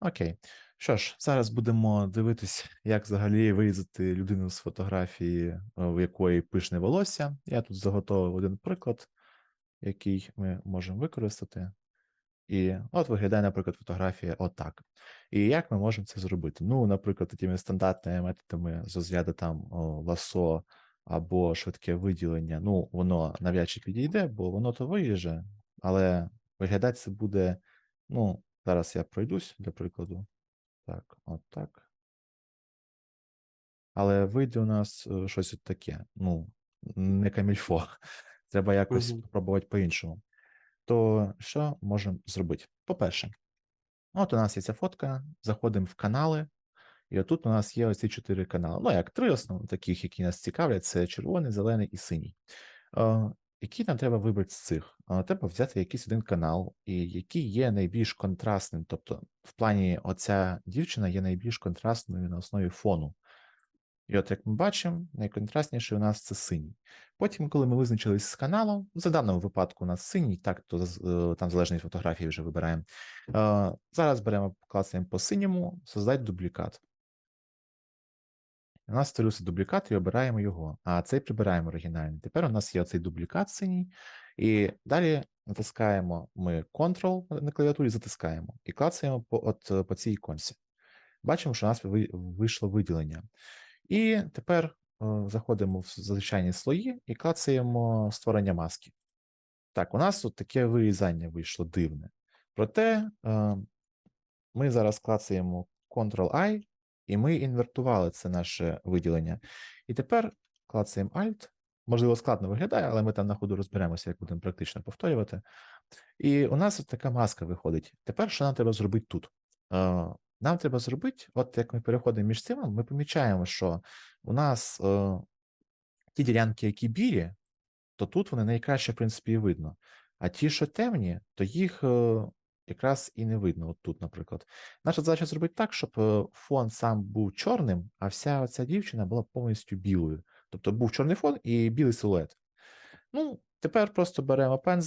Окей. Що ж, зараз будемо дивитись, як взагалі вирізати людину з фотографії, е, в якої пишне волосся. Я тут заготовив один приклад, який ми можемо використати. І от виглядає, наприклад, фотографія отак. І як ми можемо це зробити? Ну, наприклад, такими стандартними методами з розряду там ласо або швидке виділення. Ну, воно навряд чи підійде, бо воно то виріже, але виглядати це буде. Ну, зараз я пройдусь для прикладу. Так, от так. Але вийде у нас е, щось от таке. Ну, не камільфо. Треба якось Мгм. спробувати по-іншому. То що можемо зробити? По-перше, от у нас є ця фотка, заходимо в канали, і отут у нас є оці чотири канали. Ну, як три основні таких, які нас цікавлять: це червоний, зелений і синій. Який нам треба вибрати з цих? Треба взяти якийсь один канал, і який є найбільш контрастним. Тобто, в плані оця дівчина є найбільш контрастною на основі фону. І от, як ми бачимо, найконтрастніший у нас це синій. Потім, коли ми визначились з каналом, за даному випадку у нас синій, так, то е, там залежно від фотографії вже вибираємо. Зараз беремо, клацаємо по синьому, создати дублікат. У нас створився дублікат і обираємо його, а цей прибираємо оригінальний. Тепер у нас є оцей дублікат синій, і далі натискаємо ми Ctrl на клавіатурі, затискаємо і клацаємо по, от, по цій іконці. Бачимо, що у нас вийшло виділення. І тепер е, заходимо в звичайні слої і клацаємо створення маски. Так, у нас тут таке вирізання вийшло дивне. Проте е, ми зараз клацаємо Ctrl-I, і ми інвертували це наше виділення. І тепер клацаємо Alt. Можливо, складно виглядає, але ми там на ходу розберемося, як будемо практично повторювати. І у нас така маска виходить. Тепер що нам треба зробити тут? Е, Нам треба зробити, от як ми переходимо між цими, ми помічаємо, що у нас е, ті ділянки, які білі, то тут вони найкраще, в принципі, і видно. А ті, що темні, то їх е, якраз і не видно. От тут, наприклад. Наша задача зробити так, щоб е, фон сам був чорним, а вся оця дівчина була повністю білою. Тобто був чорний фон і білий силует. Ну, тепер просто беремо пензель.